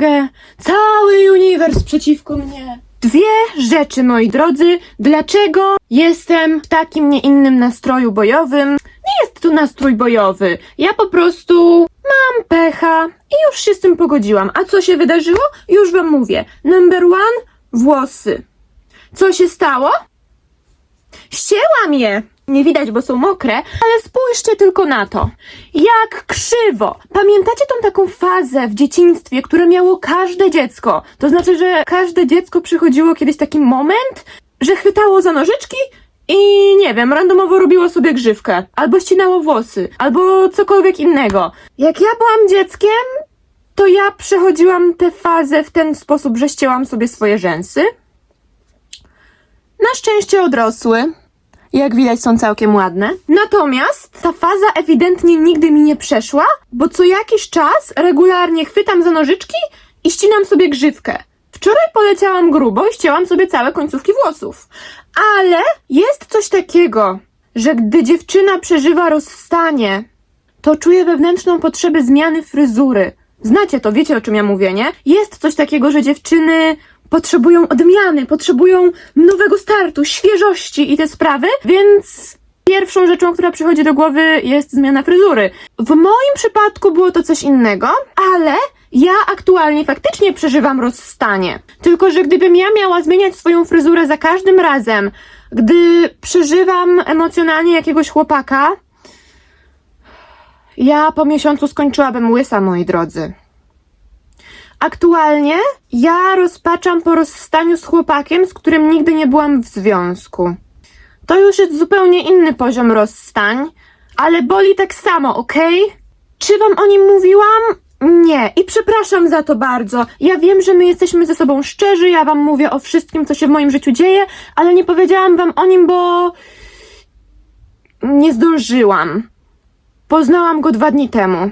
mogę. Cały uniwers przeciwko mnie. Dwie rzeczy, moi drodzy, dlaczego jestem w takim, nie innym nastroju bojowym. Nie jest to nastrój bojowy. Ja po prostu mam pecha i już się z tym pogodziłam. A co się wydarzyło? Już wam mówię. Number one, włosy. Co się stało? Ścięłam je! Nie widać, bo są mokre, ale spójrzcie tylko na to. Jak krzywo! Pamiętacie tą taką fazę w dzieciństwie, które miało każde dziecko? To znaczy, że każde dziecko przychodziło kiedyś taki moment, że chwytało za nożyczki i nie wiem, randomowo robiło sobie grzywkę, albo ścinało włosy, albo cokolwiek innego. Jak ja byłam dzieckiem, to ja przechodziłam tę fazę w ten sposób, że ścięłam sobie swoje rzęsy. Na szczęście odrosły. Jak widać, są całkiem ładne. Natomiast ta faza ewidentnie nigdy mi nie przeszła, bo co jakiś czas regularnie chwytam za nożyczki i ścinam sobie grzywkę. Wczoraj poleciałam grubo i ścięłam sobie całe końcówki włosów. Ale jest coś takiego, że gdy dziewczyna przeżywa rozstanie, to czuje wewnętrzną potrzebę zmiany fryzury. Znacie to, wiecie o czym ja mówię, nie? Jest coś takiego, że dziewczyny potrzebują odmiany, potrzebują nowego startu, świeżości i te sprawy, więc pierwszą rzeczą, która przychodzi do głowy jest zmiana fryzury. W moim przypadku było to coś innego, ale ja aktualnie faktycznie przeżywam rozstanie. Tylko, że gdybym ja miała zmieniać swoją fryzurę za każdym razem, gdy przeżywam emocjonalnie jakiegoś chłopaka, ja po miesiącu skończyłabym łysa, moi drodzy. Aktualnie ja rozpaczam po rozstaniu z chłopakiem, z którym nigdy nie byłam w związku. To już jest zupełnie inny poziom rozstań, ale boli tak samo, okej? Czy wam o nim mówiłam? Nie, i przepraszam za to bardzo. Ja wiem, że my jesteśmy ze sobą szczerzy, ja wam mówię o wszystkim, co się w moim życiu dzieje, ale nie powiedziałam wam o nim, bo. nie zdążyłam. Poznałam go dwa dni temu.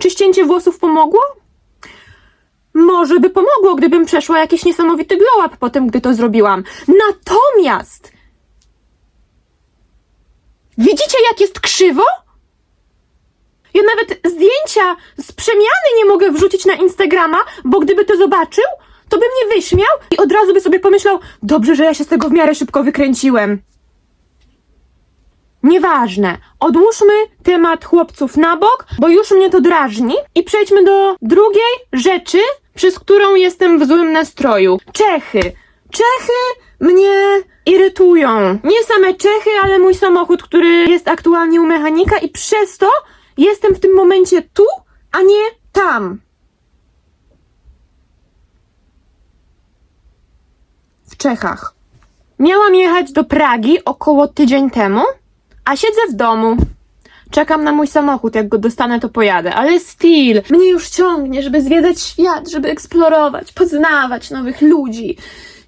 Czy ścięcie włosów pomogło? Może by pomogło, gdybym przeszła jakiś niesamowity glow up po tym, gdy to zrobiłam. Natomiast. Widzicie, jak jest krzywo? Ja nawet zdjęcia z przemiany nie mogę wrzucić na Instagrama, bo gdyby to zobaczył, to by mnie wyśmiał i od razu by sobie pomyślał: Dobrze, że ja się z tego w miarę szybko wykręciłem. Nieważne. Odłóżmy temat chłopców na bok, bo już mnie to drażni i przejdźmy do drugiej rzeczy, przez którą jestem w złym nastroju. Czechy. Czechy mnie irytują. Nie same Czechy, ale mój samochód, który jest aktualnie u mechanika i przez to jestem w tym momencie tu, a nie tam. W Czechach. Miałam jechać do Pragi około tydzień temu, a siedzę w domu. Czekam na mój samochód, jak go dostanę, to pojadę. Ale still, mnie już ciągnie, żeby zwiedzać świat, żeby eksplorować, poznawać nowych ludzi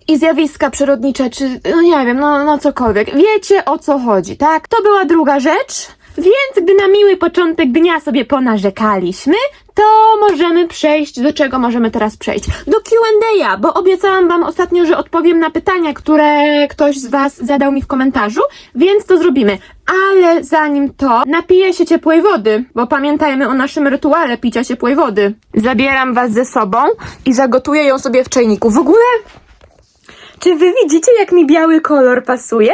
i zjawiska przyrodnicze, czy no nie wiem, no, no cokolwiek. Wiecie o co chodzi, tak? To była druga rzecz. Więc gdy na miły początek dnia sobie ponarzekaliśmy, to możemy przejść, do czego możemy teraz przejść? Do Q&A, bo obiecałam wam ostatnio, że odpowiem na pytania, które ktoś z was zadał mi w komentarzu, więc to zrobimy. Ale zanim to, napiję się ciepłej wody, bo pamiętajmy o naszym rytuale picia ciepłej wody. Zabieram was ze sobą i zagotuję ją sobie w czajniku. W ogóle, czy wy widzicie, jak mi biały kolor pasuje?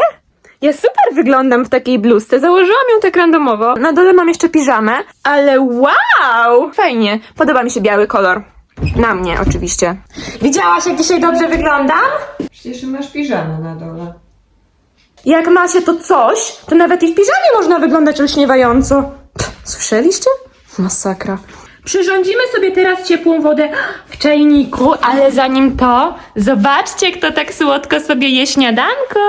Ja super wyglądam w takiej bluzce. Założyłam ją tak randomowo. Na dole mam jeszcze piżamę, ale wow! Fajnie. Podoba mi się biały kolor. Na mnie oczywiście. Widziałaś, jak dzisiaj dobrze wyglądam? Przecież masz piżamę na dole. Jak ma się to coś, to nawet i w piżamie można wyglądać olśniewająco. Pff, Słyszeliście? Masakra. Przyrządzimy sobie teraz ciepłą wodę w czajniku, ale zanim to, zobaczcie, kto tak słodko sobie je śniadanko.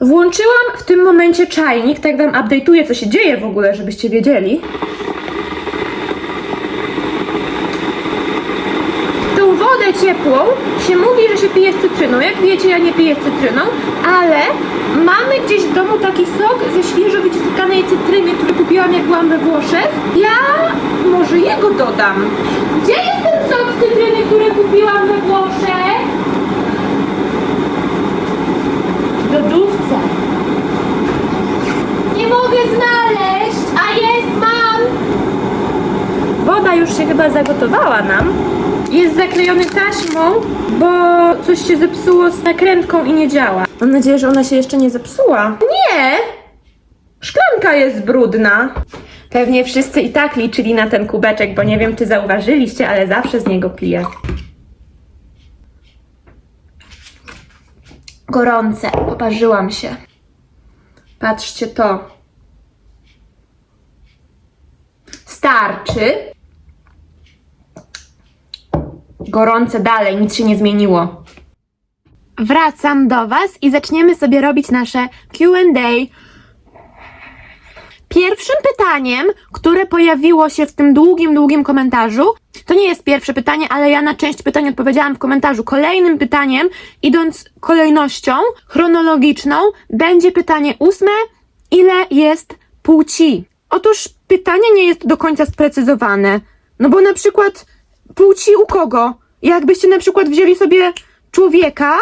Włączyłam w tym momencie czajnik, tak wam update'uję, co się dzieje w ogóle, żebyście wiedzieli. Tą wodę ciepłą się mówi, że się pije z cytryną. Jak wiecie, ja nie piję z cytryną, ale mamy gdzieś w domu taki sok ze świeżo wyciskanej cytryny, który kupiłam jak byłam we Włoszech. Ja może jego dodam. Gdzie jest ten sok z cytryny, który kupiłam we Włoszech? lodówce. Nie mogę znaleźć, a jest, mam! Woda już się chyba zagotowała nam. Jest zaklejony taśmą, bo coś się zepsuło z nakrętką i nie działa. Mam nadzieję, że ona się jeszcze nie zepsuła. Nie! Szklanka jest brudna. Pewnie wszyscy i tak liczyli na ten kubeczek, bo nie wiem, czy zauważyliście, ale zawsze z niego piję. Gorące, poparzyłam się. Patrzcie to. Starczy. Gorące dalej, nic się nie zmieniło. Wracam do Was i zaczniemy sobie robić nasze QA. Pierwszym pytaniem, które pojawiło się w tym długim, długim komentarzu, to nie jest pierwsze pytanie, ale ja na część pytań odpowiedziałam w komentarzu. Kolejnym pytaniem, idąc kolejnością chronologiczną, będzie pytanie ósme: ile jest płci? Otóż pytanie nie jest do końca sprecyzowane. No bo na przykład płci u kogo? Jakbyście na przykład wzięli sobie człowieka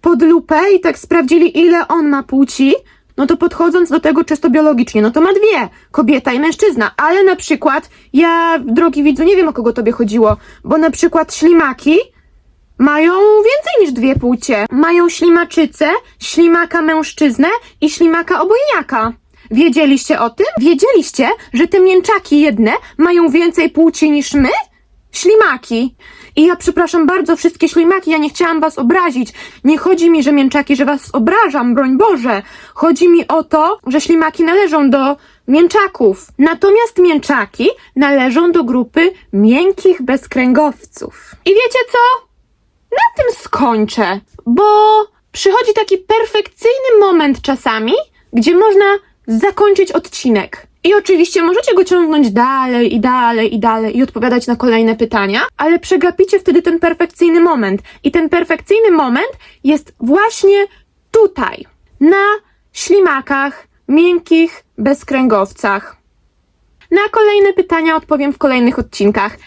pod lupę i tak sprawdzili, ile on ma płci, no to podchodząc do tego czysto biologicznie, no to ma dwie, kobieta i mężczyzna, ale na przykład, ja, drogi widzu, nie wiem o kogo tobie chodziło, bo na przykład ślimaki mają więcej niż dwie płcie. Mają ślimaczycę, ślimaka mężczyznę i ślimaka obojniaka. Wiedzieliście o tym? Wiedzieliście, że te mięczaki jedne mają więcej płci niż my? Ślimaki. I ja przepraszam bardzo wszystkie ślimaki, ja nie chciałam was obrazić. Nie chodzi mi, że mięczaki, że was obrażam, broń Boże. Chodzi mi o to, że ślimaki należą do mięczaków. Natomiast mięczaki należą do grupy miękkich bezkręgowców. I wiecie co? Na tym skończę, bo przychodzi taki perfekcyjny moment czasami, gdzie można zakończyć odcinek. I oczywiście możecie go ciągnąć dalej i dalej i dalej i odpowiadać na kolejne pytania, ale przegapicie wtedy ten perfekcyjny moment. I ten perfekcyjny moment jest właśnie tutaj, na ślimakach, miękkich bezkręgowcach. Na kolejne pytania odpowiem w kolejnych odcinkach.